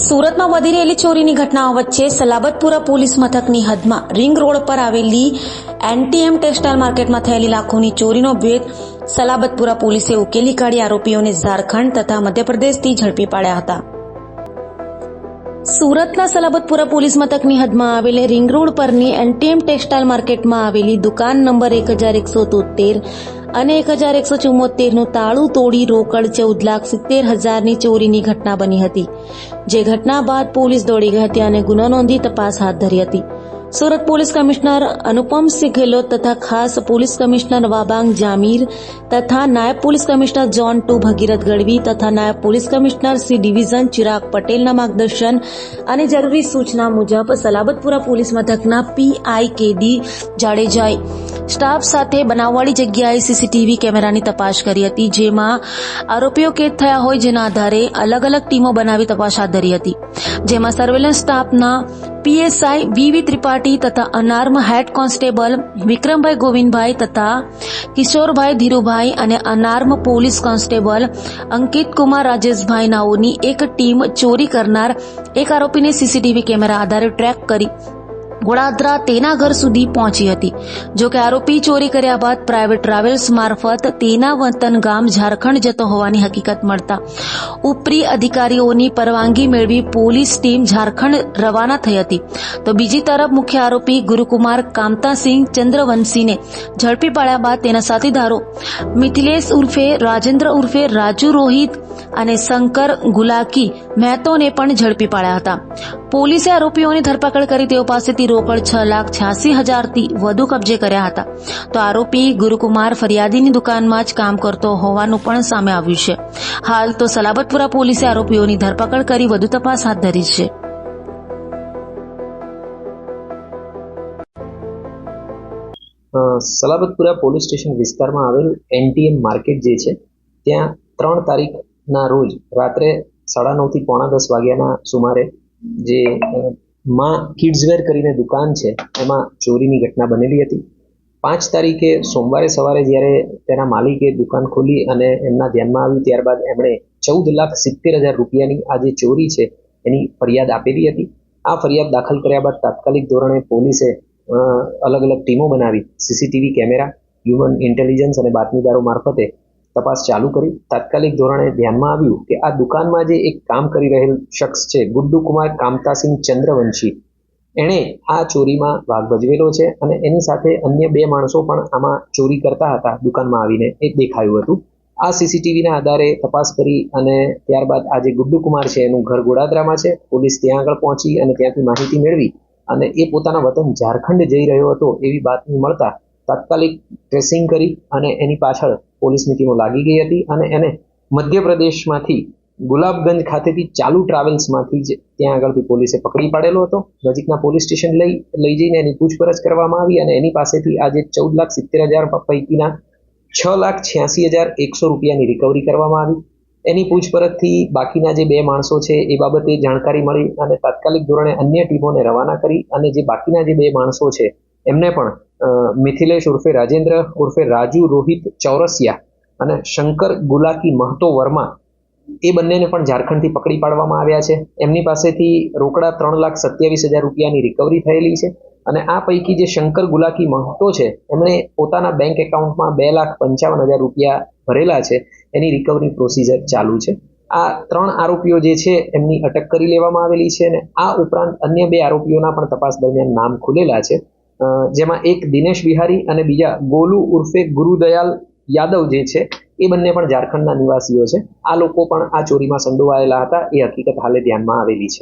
સુરતમાં વધી રહેલી ચોરીની ઘટનાઓ વચ્ચે સલાબતપુરા પોલીસ મથકની હદમાં રિંગ રોડ પર આવેલી એનટીએમ ટેક્સટાઇલ માર્કેટમાં થયેલી લાખોની ચોરીનો ભેદ સલાબતપુરા પોલીસે ઉકેલી કાઢી આરોપીઓને ઝારખંડ તથા મધ્યપ્રદેશથી ઝડપી પાડ્યા હતા. સુરતના સલાબતપુરા પોલીસ મથકની હદમાં આવેલી રિંગ રોડ પરની એનટીએમ ટેક્સટાઇલ માર્કેટમાં આવેલી દુકાન નંબર એક હજાર એકસો તોતેર અને એક હજાર એકસો ચુમ્મોતેરનું તાળું તોડી રોકડ ચૌદ લાખ સિત્તેર હજારની ચોરીની ઘટના બની હતી, જે ઘટના બાદ પોલીસ દોડી ગઈ હતી અને ગુનો નોંધી તપાસ હાથ ધરી હતી. સુરત પોલીસ કમિશનર અનુપમસિંહ ગેહલોત તથા ખાસ પોલીસ કમિશનર વાબાંગ જામીર તથા નાયબ police commissioner zone two Bhagirath Gadhvi તથા નાયબ police commissioner C division Chirag પટેલના માર્ગદર્શન અને જરૂરી સૂચના મુજબ સલાબતપુરા પોલીસ મથકના પીઆઈ કેડી જાડેજાએ સ્ટાફ સાથે બનાવવાળી જગ્યાએ સીસીટીવી કેમેરાની તપાસ કરી હતી, જેમાં આરોપીઓ કેદ થયા હોય જેના આધારે અલગ અલગ ટીમો બનાવી તપાસ હાથ ધરી હતી. જેમાં સર્વેલન્સ સ્ટાફના પીએસઆઈ વીવી ત્રિપાઠી તથા unarmed head constable Vikrambhai Govindbhai તથા કિશોરભાઈ ધીરુભાઈ અને unarmed police constable Ankit Kumar Rajeshbhai નાઓની એક ટીમ ચોરી કરનાર એક આરોપીને સીસીટીવી કેમેરા આધારે ટ્રેક કરી ગોળાદરા તેના ઘર સુધી પહોંચી હતી. જો કે આરોપી ચોરી કર્યા બાદ પ્રાઇવેટ ટ્રાવેલ્સ મારફત તેના વતન ગામ ઝારખંડ જતો હોવાની હકીકત મળતા ઉપરી અધિકારીઓની પરવાનગી મેળવી પોલીસ ટીમ ઝારખંડ રવાના થઈ હતી. તો બીજી તરફ મુખ્ય આરોપી ગુરુકુમાર કામતાસિંહ ચંદ્રવંશીને ઝડપી પાડ્યા બાદ તેના સાથીદારો મિથિલેશ ઉર્ફે, રાજેન્દ્ર ઉર્ફે, રાજુ રોહિત અને શંકર ગુલાકી મહેતોને પણ ઝડપી પાડ્યા હતા. પોલીસે આરોપીઓની ધરપકડ કરી તેઓ પાસેથી રોકડ છ લાખ છ્યાસી હજારથી વધુ કબજે કર્યા હતા. તો આરોપી ગુરુકુમાર ફરિયાદીની દુકાનમાં જ કામ કરતો હોવાનું પણ સામે આવ્યું છે. હાલ તો સલાબતપુરા પોલીસે આરોપીઓની ધરપકડ કરી વધુ તપાસ હાથ ધરી છે. સલાબતપુરા પોલીસ સ્ટેશન વિસ્તારમાં આવેલ એનટીએમ માર્કેટ જે છે, ત્યાં ત્રણ તારીખના રોજ રાત્રે સાડા નવથી પોણા દસ વાગ્યાના સુમારે જે માં કિડ્સવેર કરીને દુકાન છે, એમાં ચોરીની ઘટના બનેલી હતી. પાંચ તારીખે સોમવારે સવારે જ્યારે તેના માલિકે દુકાન ખોલી અને એમના ધ્યાનમાં આવ્યું ત્યારબાદ એમણે ચૌદ લાખ સિત્તેર હજાર રૂપિયાની આ જે ચોરી છે, એની ફરિયાદ આપેલી હતી. આ ફરિયાદ દાખલ કર્યા બાદ તાત્કાલિક ધોરણે પોલીસે અલગ અલગ ટીમો બનાવી. સીસીટીવી કેમેરા, હ્યુમન ઇન્ટેલિજન્સ અને બાતમીદારો મારફતે તપાસ ચાલુ કરી. તાત્કાલિક ધોરણે ધ્યાનમાં આવ્યું કે આ દુકાનમાં જે એક કામ કરી રહેલ શખ્સ છે, ગુડ્ડુકુમાર કામતાસિંહ ચંદ્રવંશી. એણે આ ચોરીમાં ભાગ ભજવેલો છે અને એની સાથે અન્ય બે માણસો પણ આમાં ચોરી કરતા હતા દુકાનમાં આવીને એ દેખાયું હતું. આ સીસીટીવીના આધારે તપાસ કરી અને ત્યારબાદ આ જે ગુડ્ડુ કુમાર છે એનું ઘર ગોડાદરામાં છે. પોલીસ ત્યાં આગળ પહોંચી અને ત્યાંથી માહિતી મેળવી અને એ પોતાના વતન ઝારખંડ જઈ રહ્યો હતો એવી બાતમી મળતા તાત્કાલિક ટ્રેસિંગ કરી અને એની પાછળ પોલીસની ટીમો લાગી ગઈ હતી અને એને મધ્યપ્રદેશમાંથી ગુલાબગંજ ખાતેથી ચાલુ ટ્રાવેલ્સમાંથી જ ત્યાં આગળથી પોલીસે પકડી પાડેલો હતો. નજીકના પોલીસ સ્ટેશન લઈ લઈ જઈને એની પૂછપરછ કરવામાં આવી અને એની પાસેથી આજે ચૌદ લાખ સિત્તેર હજાર પૈકીના છ લાખ છ્યાસી હજાર એકસો રૂપિયાની રિકવરી કરવામાં આવી. એની પૂછપરછથી બાકીના જે બે માણસો છે એ બાબતે જાણકારી મળી અને તાત્કાલિક ધોરણે અન્ય ટીમોને રવાના કરી અને જે બાકીના જે બે માણસો છે એમને પણ મિથિલેશ ઉર્ફે રાજેન્દ્ર ઉર્ફે રાજુ રોહિત ચૌરસિયા અને શંકર ગુલાકી મહતો વર્મા એ બંનેને પણ ઝારખંડથી પકડી પાડવામાં આવ્યા છે. એમની પાસેથી રોકડા ત્રણ લાખ સત્યાવીસ હજાર રૂપિયાની રિકવરી થયેલી છે અને આ પૈકી જે શંકર ગુલાકી મહતો છે, એમણે પોતાના બેંક એકાઉન્ટમાં બે લાખ પંચાવન હજાર રૂપિયા ભરેલા છે. એની રિકવરી પ્રોસિજર ચાલુ છે. આ ત્રણ આરોપીઓ જે છે, એમની અટક કરી લેવામાં આવેલી છે અને આ ઉપરાંત અન્ય બે આરોપીઓના પણ તપાસ દરમિયાન નામ ખુલેલા છે. જેમાં એક દિનેશ બિહારી અને બીજા ગોલુ ઉર્ફે ગુરુદયાલ યાદવ જે છે, એ બંને પણ ઝારખંડના નિવાસીઓ છે. આ લોકો પણ આ ચોરીમાં સંડોવાયેલા હતા. એ હકીકત હાલે ધ્યાનમાં આવેલી છે.